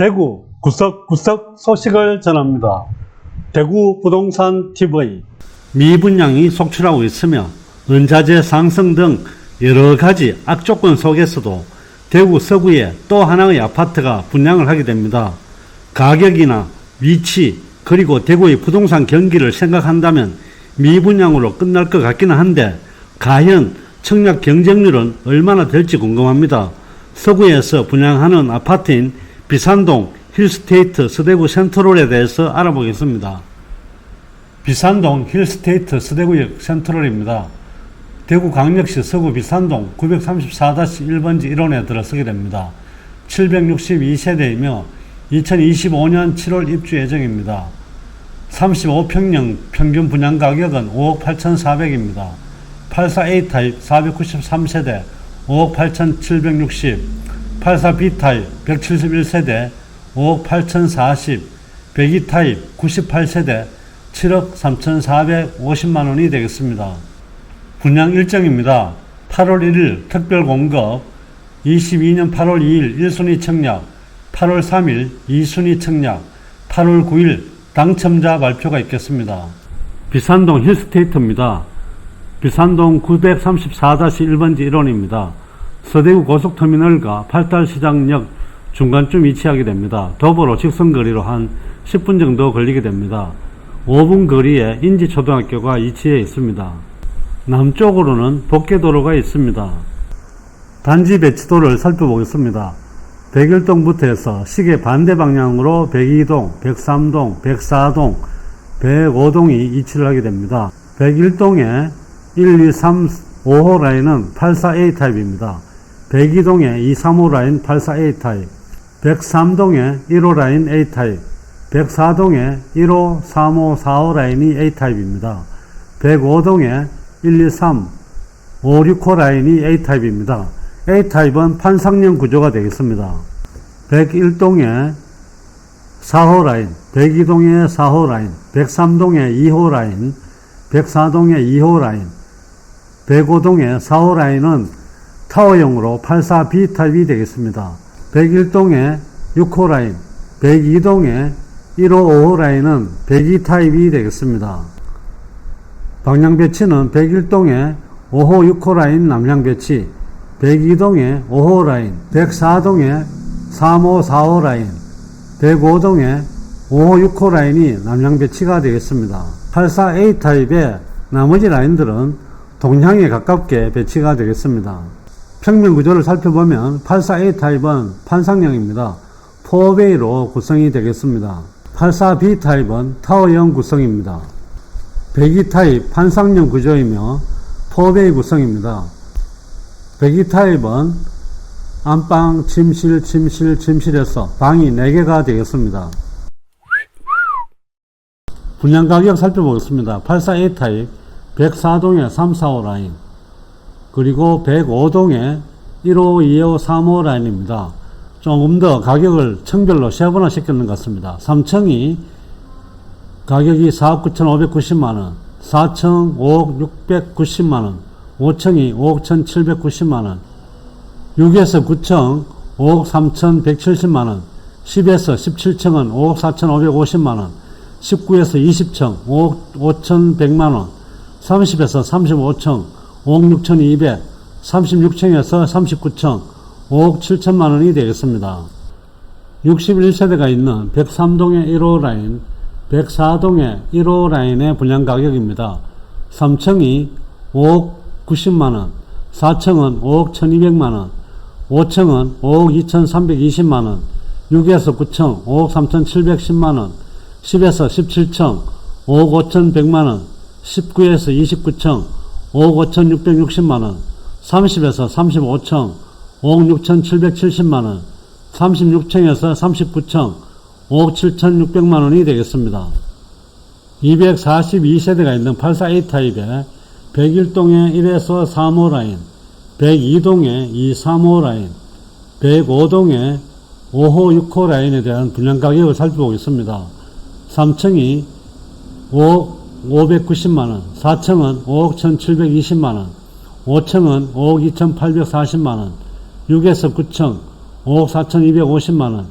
대구 구석구석 소식을 전합니다. 대구 부동산 TV 미분양이 속출하고 있으며 은자재 상승 등 여러 가지 악조건 속에서도 대구 서구에 또 하나의 아파트가 분양을 하게 됩니다. 가격이나 위치 그리고 대구의 부동산 경기를 생각한다면 미분양으로 끝날 것 같기는 한데 과연 청약 경쟁률은 얼마나 될지 궁금합니다. 서구에서 분양하는 아파트인 비산동 힐스테이트 서대구 센트럴에 대해서 알아보겠습니다. 비산동 힐스테이트 서대구역 센트럴입니다. 대구광역시 서구 비산동 934-1번지 1원에 들어서게 됩니다. 762세대이며 2025년 7월 입주 예정입니다. 35평형 평균 분양 가격은 5억 8,400입니다. 84A 타입 493세대 5억 8,760, 84B 타입 171세대 5억 8,040, 102 타입 98세대 7억 3,450만 원이 되겠습니다. 분양 일정입니다. 8월 1일 특별 공급, 22년 8월 2일 1순위 청약, 8월 3일 2순위 청약, 8월 9일 당첨자 발표가 있겠습니다. 비산동 힐스테이트입니다. 비산동 934-1번지 1원입니다. 서대구 고속터미널과 팔달시장역 중간쯤 위치하게 됩니다. 도보로 직선거리로 한 10분 정도 걸리게 됩니다. 5분 거리에 인지초등학교가 위치해 있습니다. 남쪽으로는 복개도로가 있습니다. 단지 배치도를 살펴보겠습니다. 백일동부터 해서 시계 반대 방향으로 102동, 103동, 104동, 105동이 위치를 하게 됩니다. 101동에 1, 2, 3, 5호 라인은 84A 타입입니다. 102동에 2, 3호 라인 84A 타입, 103동에 1호 라인 A 타입, 104동에 1호, 3호, 4호 라인이 A 타입입니다. 105동에 1, 2, 3, 5, 6호 라인이 A 타입입니다. A 타입은 판상형 구조가 되겠습니다. 101동에 4호 라인, 102동에 4호 라인, 103동에 2호 라인, 104동에 2호 라인, 105동에 4호 라인은 타워형으로 84B 타입이 되겠습니다. 101동에 6호 라인, 102동에 1호, 5호 라인은 102 타입이 되겠습니다. 방향 배치는 101동에 5호, 6호 라인 남향 배치, 102동에 5호 라인, 104동에 3호, 4호 라인, 105동에 5호, 6호 라인이 남향 배치가 되겠습니다. 84A 타입의 나머지 라인들은 동향에 가깝게 배치가 되겠습니다. 평면 구조를 살펴보면 84A 타입은 판상형입니다. 4베이로 구성이 되겠습니다. 84B 타입은 타워형 구성입니다. 102 타입 판상형 구조이며 4베이 구성입니다. 102 타입은 안방, 침실, 침실, 침실에서 방이 4개가 되겠습니다. 분양 가격 살펴보겠습니다. 84A 타입 104동에 3, 4호 라인 그리고 105동에 1호, 2호, 3호 라인입니다. 조금 더 가격을 층별로 세분화 시켰는 것 같습니다. 3층이 가격이 4억 9,590만원, 4층 5억 690만원, 5층이 5억 1,790만원, 6에서 9층 5억 3,170만원, 10에서 17층은 5억 4,550만원, 19에서 20층 5억 5,100만원, 30에서 35층 5억 6,200, 36층에서 39층 5억 7천만 원이 되겠습니다. 61세대가 있는 103동의 1호 라인, 104동의 1호 라인의 분양 가격입니다. 3층이 5억 90만 원, 4층은 5억 1200만 원, 5층은 5억 2320만 원, 6에서 9층 5억 3710만 원, 10에서 17층 5억 5100만 원, 19에서 29층 5억 5660만 원, 30에서 35층 5억 6770만 원, 36층에서 39층 5억 7600만 원이 되겠습니다. 242세대가 있는 84A 타입의 101동의 1에서 3호 라인, 102동의 2, 3호 라인, 105동의 5호, 6호 라인에 대한 분양 가격을 살펴보겠습니다. 3층이 5억 590만원, 4층은 5억 1720만원, 5층은 5억 2840만원, 6에서 9층 5억 4250만원,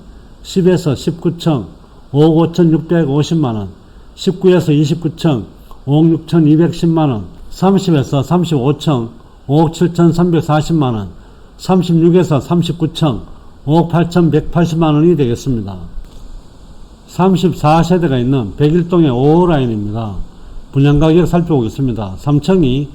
10에서 19층 5억 5,650만원, 19에서 29층 5억 6,210만원, 30에서 35층 5억 7,340만원, 36에서 39층 5억 8,180만원이 되겠습니다. 34세대가 있는 101동의 5호 라인입니다. 분양 가격 살펴보겠습니다. 3층이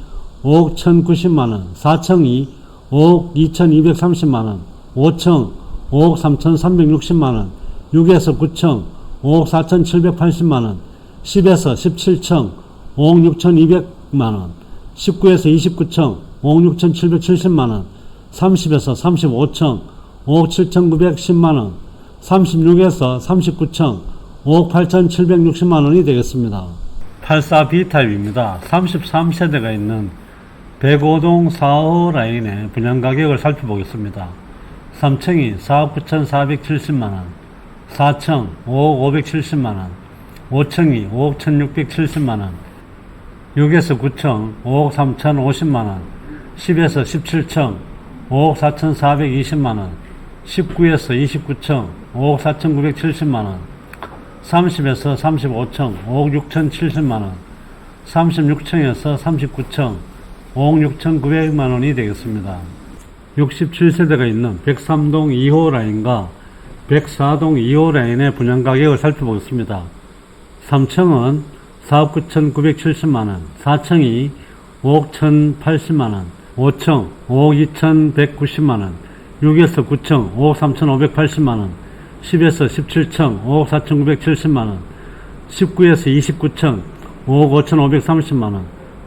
5억 1,090만 원, 4층이 5억 2,230만 원, 5층 5억 3,360만 원, 6에서 9층 5억 4,780만 원, 10에서 17층 5억 6,200만 원, 19에서 29층 5억 6,770만 원, 30에서 35층 5억 7,910만 원, 36에서 39층 5억 8,760만 원이 되겠습니다. 84B타입입니다. 33세대가 있는 105동 4호 라인의 분양 가격을 살펴보겠습니다. 3층이 4억 9,470만원, 4층 5억 570만원, 5층이 5억 1,670만원, 6에서 9층 5억 3,050만원, 10에서 17층 5억 4,420만원, 19에서 29층 5억 4,970만원, 30에서 35층 5억 6,070만원, 36층에서 39층 5억 6,900만원이 되겠습니다. 67세대가 있는 103동 2호 라인과 104동 2호 라인의 분양가격을 살펴보겠습니다. 3층은 4억 9,970만원, 4층이 5억 1,080만원, 5층 5억 2,190만원, 6에서 9층 5억 3,580만원, 10에서 17층 5억 4,970만원, 19에서 29층 5억 5,530만원,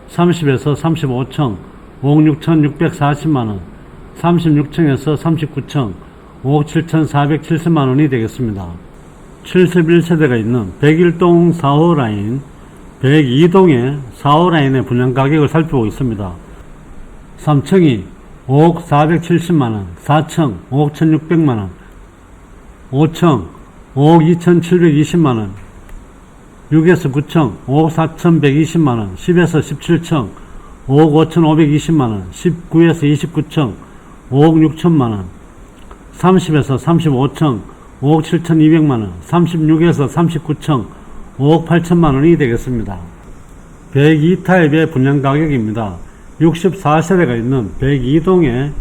30에서 35층 5억 6,640만원, 36층에서 39층 5억 7,470만원이 되겠습니다. 71세대가 있는 101동 4호 라인, 102동의 4호 라인의 분양 가격을 살펴보겠습니다. 3층이 5억 470만원, 4층 5억 1600만원, 5층 5억 2720만원, 6에서 9층 5억 4120만원, 10에서 17층 5억 5520만원, 19에서 29층 5억 6천만원, 30에서 35층 5억 7,200만원, 36에서 39층 5억 8천만원이 되겠습니다. 102타입의 분양 가격입니다. 64세대가 있는 102동의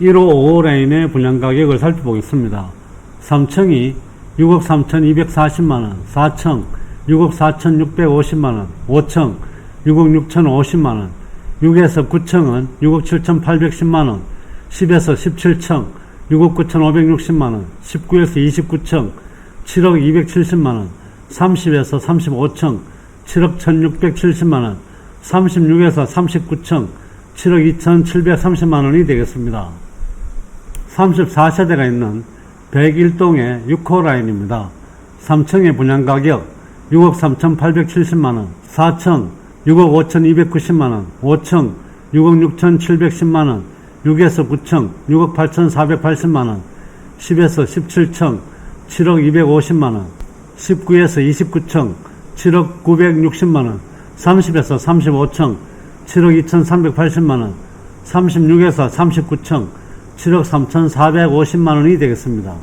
1호 5호 라인의 분양 가격을 살펴보겠습니다. 3층이 6억 3,240만원, 4층 6억 4,650만원, 5층 6억 6,050만원, 6에서 9층은 6억 7,810만원, 10에서 17층 6억 9,560만원, 19에서 29층 7억 270만원, 30에서 35층 7억 1,670만원, 36에서 39층 7억 2,730만원이 되겠습니다. 34세대가 있는 101동의 6호 라인입니다. 3층의 분양가격 6억 3,870만원, 4층 6억 5,290만원, 5층 6억 6,710만원, 6에서 9층 6억 8,480만원, 10에서 17층 7억 250만원, 19에서 29층 7억 960만원, 30에서 35층 7억 2,380만원, 36에서 39층 7억 3,450만 원이 되겠습니다.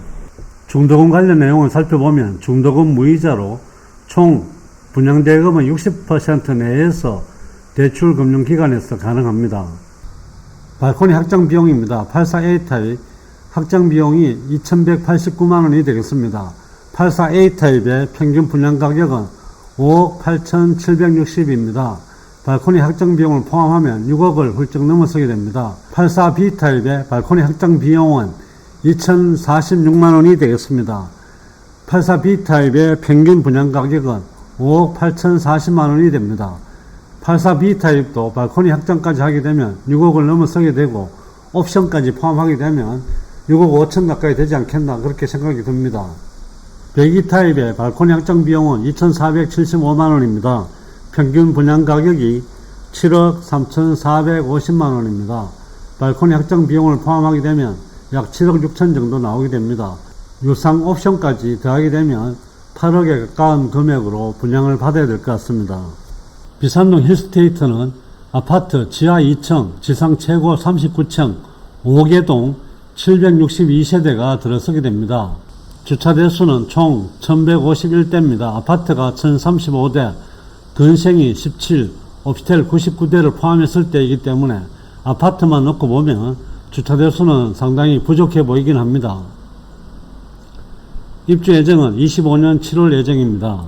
중도금 관련 내용을 살펴보면 중도금 무이자로 총 분양대금은 60% 내에서 대출금융기관에서 가능합니다. 발코니 확장 비용입니다. 84A 타입 확장 비용이 2,189만 원이 되겠습니다. 84A 타입의 평균 분양 가격은 5억 8,760입니다. 발코니 확장 비용을 포함하면 6억을 훌쩍 넘어서게 됩니다. 84B 타입의 발코니 확장 비용은 2,046만 원이 되겠습니다. 84B 타입의 평균 분양 가격은 5억 8,040만 원이 됩니다. 84B 타입도 발코니 확장까지 하게 되면 6억을 넘어서게 되고 옵션까지 포함하게 되면 6억 5천 가까이 되지 않겠나 그렇게 생각이 듭니다. 102 타입의 발코니 확장 비용은 2,475만 원입니다. 평균 분양 가격이 7억 3,450만 원입니다. 발코니 확장 비용을 포함하게 되면 약 7억 6천 정도 나오게 됩니다. 유상 옵션까지 더하게 되면 8억에 가까운 금액으로 분양을 받아야 될 것 같습니다. 비산동 힐스테이트는 아파트 지하 2층, 지상 최고 39층, 5개동 762세대가 들어서게 됩니다. 주차 대수는 총 1151대입니다. 아파트가 1035대, 근생이 17, 오피스텔 99대를 포함했을 때이기 때문에 아파트만 놓고 보면 주차 대수는 상당히 부족해 보이긴 합니다. 입주 예정은 25년 7월 예정입니다.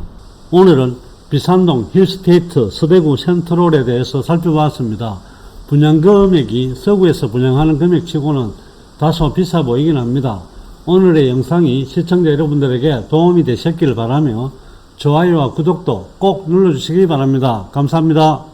오늘은 비산동 힐스테이트 서대구 센트럴에 대해서 살펴봤습니다. 분양 금액이 서구에서 분양하는 금액치고는 다소 비싸 보이긴 합니다. 오늘의 영상이 시청자 여러분들에게 도움이 되셨기를 바라며 좋아요와 구독도 꼭 눌러주시기 바랍니다. 감사합니다.